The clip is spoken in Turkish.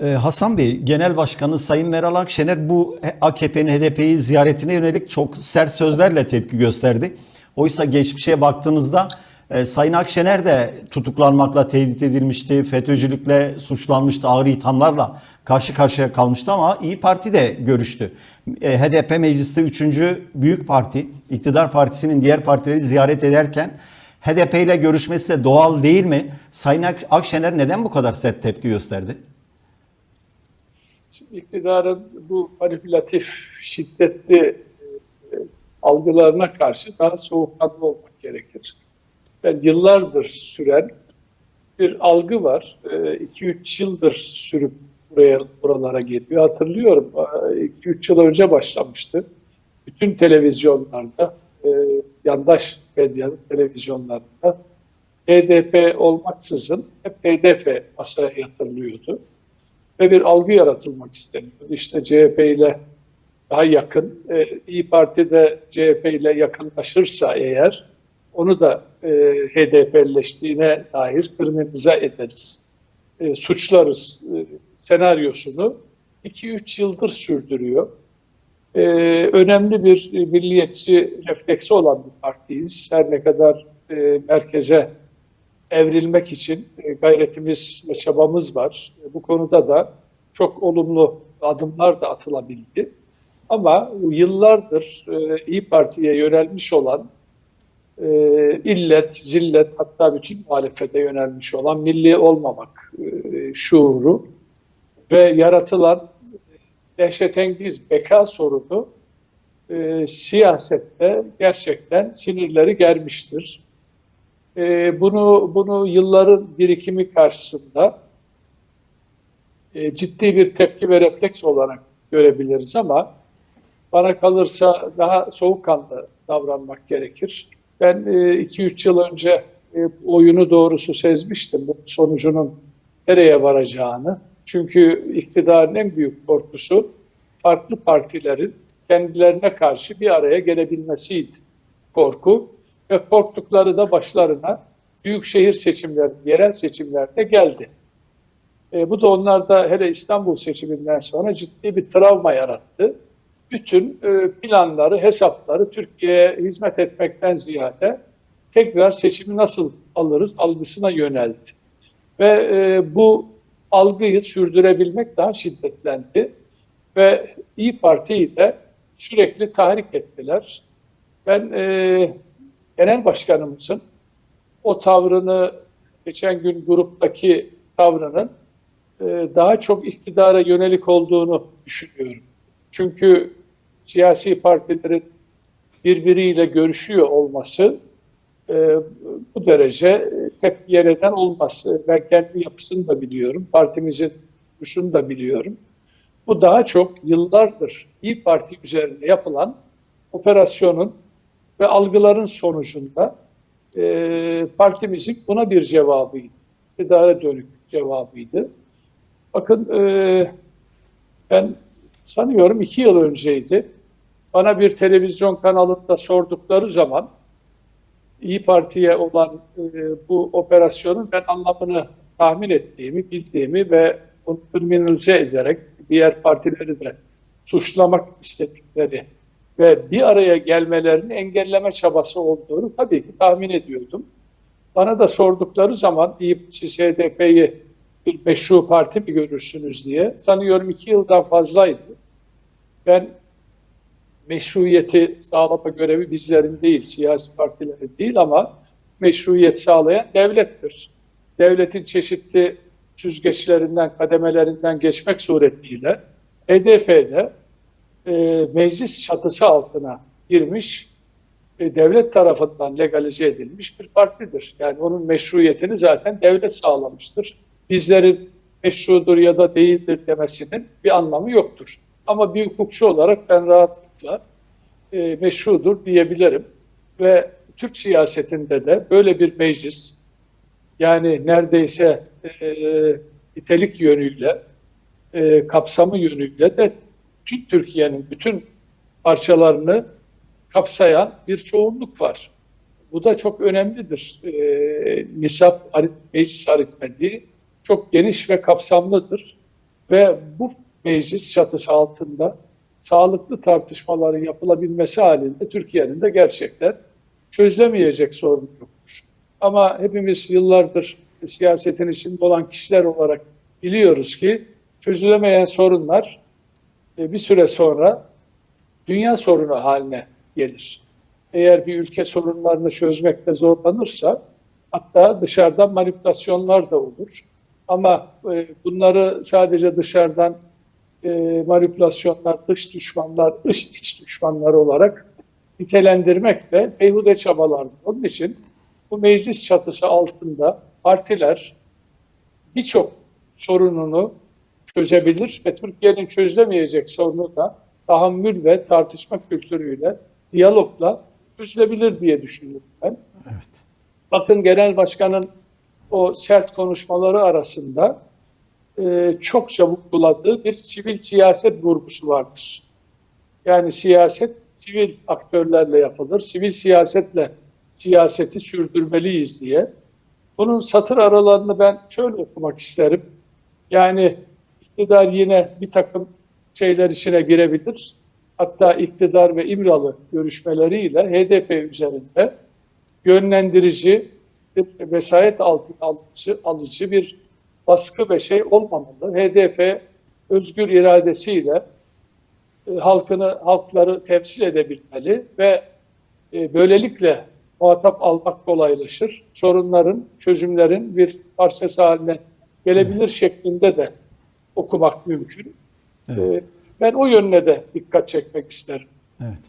Ee, Hasan Bey, Genel Başkanı Sayın Meral Akşener bu AKP'nin HDP'yi ziyaretine yönelik çok sert sözlerle tepki gösterdi. Oysa geçmişe baktığımızda e, Sayın Akşener de tutuklanmakla tehdit edilmişti, FETÖ'cülükle suçlanmıştı, ağır ithamlarla karşı karşıya kalmıştı ama İyi Parti de görüştü. E, HDP mecliste 3. büyük parti, iktidar partisinin diğer partileri ziyaret ederken HDP ile görüşmesi de doğal değil mi? Sayın Ak- Akşener neden bu kadar sert tepki gösterdi? Şimdi iktidarın bu manipülatif, şiddetli e, algılarına karşı daha soğukkanlı olmak gerekir. Ben yıllardır süren bir algı var. 2-3 yıldır sürüp buraya buralara geliyor. Hatırlıyorum 2-3 yıl önce başlamıştı. Bütün televizyonlarda, e, yandaş medyanın televizyonlarında HDP olmaksızın hep HDP masaya yatırılıyordu ve bir algı yaratılmak isteniyordu. İşte CHP ile daha yakın, e, İyi Parti de CHP ile yakınlaşırsa eğer onu da e, HDP'leştiğine dair kriminalize ederiz, e, suçlarız e, senaryosunu 2-3 yıldır sürdürüyor. E, önemli bir e, milliyetçi refleksi olan bir partiyiz. Her ne kadar e, merkeze evrilmek için e, gayretimiz ve çabamız var. E, Bu konuda da çok olumlu adımlar da atılabildi. Ama yıllardır e, İyi Parti'ye yönelmiş olan illet, zillet hatta bütün muhalefete yönelmiş olan milli olmamak şuuru ve yaratılan dehşetengiz beka sorunu e, siyasette gerçekten sinirleri germiştir. E, bunu bunu yılların birikimi karşısında e, ciddi bir tepki ve refleks olarak görebiliriz ama bana kalırsa daha soğukkanlı davranmak gerekir. Ben 2-3 yıl önce e, oyunu doğrusu sezmiştim bu sonucunun nereye varacağını. Çünkü iktidarın en büyük korkusu farklı partilerin kendilerine karşı bir araya gelebilmesiydi korku ve korktukları da başlarına büyükşehir seçimleri, yerel seçimlerde geldi. E, bu da onlarda hele İstanbul seçiminden sonra ciddi bir travma yarattı. Bütün e, planları, hesapları Türkiye'ye hizmet etmekten ziyade tekrar seçimi nasıl alırız algısına yöneldi. Ve e, bu algıyı sürdürebilmek daha şiddetlendi. Ve İyi Parti'yi de sürekli tahrik ettiler. Ben e, genel başkanımızın o tavrını geçen gün gruptaki tavrının e, daha çok iktidara yönelik olduğunu düşünüyorum. Çünkü siyasi partilerin birbiriyle görüşüyor olması e, bu derece tepkiye neden olmaz. Ben kendi yapısını da biliyorum, partimizin duruşunu da biliyorum. Bu daha çok yıllardır İyi Parti üzerinde yapılan operasyonun ve algıların sonucunda e, partimizin buna bir cevabıydı. İktidara dönük cevabıydı. Bakın e, ben sanıyorum iki yıl önceydi. Bana bir televizyon kanalında sordukları zaman İyi Parti'ye olan e, bu operasyonun ben anlamını tahmin ettiğimi, bildiğimi ve onu kriminalize ederek diğer partileri de suçlamak istedikleri ve bir araya gelmelerini engelleme çabası olduğunu tabii ki tahmin ediyordum. Bana da sordukları zaman İYİ siz HDP'yi bir meşru parti mi görürsünüz diye sanıyorum iki yıldan fazlaydı. Ben meşruiyeti sağlama görevi bizlerin değil, siyasi partilerin değil ama meşruiyet sağlayan devlettir. Devletin çeşitli süzgeçlerinden, kademelerinden geçmek suretiyle HDP'de e, meclis çatısı altına girmiş, e, devlet tarafından legalize edilmiş bir partidir. Yani onun meşruiyetini zaten devlet sağlamıştır. Bizlerin meşrudur ya da değildir demesinin bir anlamı yoktur. Ama bir hukukçu olarak ben rahatlıkla e, meşrudur diyebilirim. Ve Türk siyasetinde de böyle bir meclis, yani neredeyse e, nitelik yönüyle, e, kapsamı yönüyle de Türkiye'nin bütün parçalarını kapsayan bir çoğunluk var. Bu da çok önemlidir. E, nisap arit, meclis aritmetiği çok geniş ve kapsamlıdır. Ve bu meclis çatısı altında sağlıklı tartışmaların yapılabilmesi halinde Türkiye'nin de gerçekten çözülemeyecek sorun yokmuş. Ama hepimiz yıllardır siyasetin içinde olan kişiler olarak biliyoruz ki çözülemeyen sorunlar bir süre sonra dünya sorunu haline gelir. Eğer bir ülke sorunlarını çözmekte zorlanırsa hatta dışarıdan manipülasyonlar da olur. Ama e, bunları sadece dışarıdan e, manipülasyonlar, dış düşmanlar, dış iç düşmanlar olarak nitelendirmek de beyhude çabalardır. Onun için bu meclis çatısı altında partiler birçok sorununu çözebilir ve Türkiye'nin çözülemeyecek sorunu da tahammül ve tartışma kültürüyle, diyalogla çözülebilir diye düşünüyorum ben. Evet. Bakın Genel Başkan'ın o sert konuşmaları arasında e, çokça vurguladığı bir sivil siyaset vurgusu vardır. Yani siyaset sivil aktörlerle yapılır, sivil siyasetle siyaseti sürdürmeliyiz diye. Bunun satır aralarını ben şöyle okumak isterim. Yani iktidar yine bir takım şeyler içine girebilir. Hatta iktidar ve İmralı görüşmeleriyle HDP üzerinde yönlendirici, bir vesayet alıcı, alıcı bir baskı ve şey olmamalı. HDP özgür iradesiyle e, halkını, halkları temsil edebilmeli ve e, böylelikle muhatap almak kolaylaşır. Sorunların, çözümlerin bir parçası haline gelebilir şeklinde de okumak mümkün. Evet. E, ben o yönüne de dikkat çekmek isterim. Evet.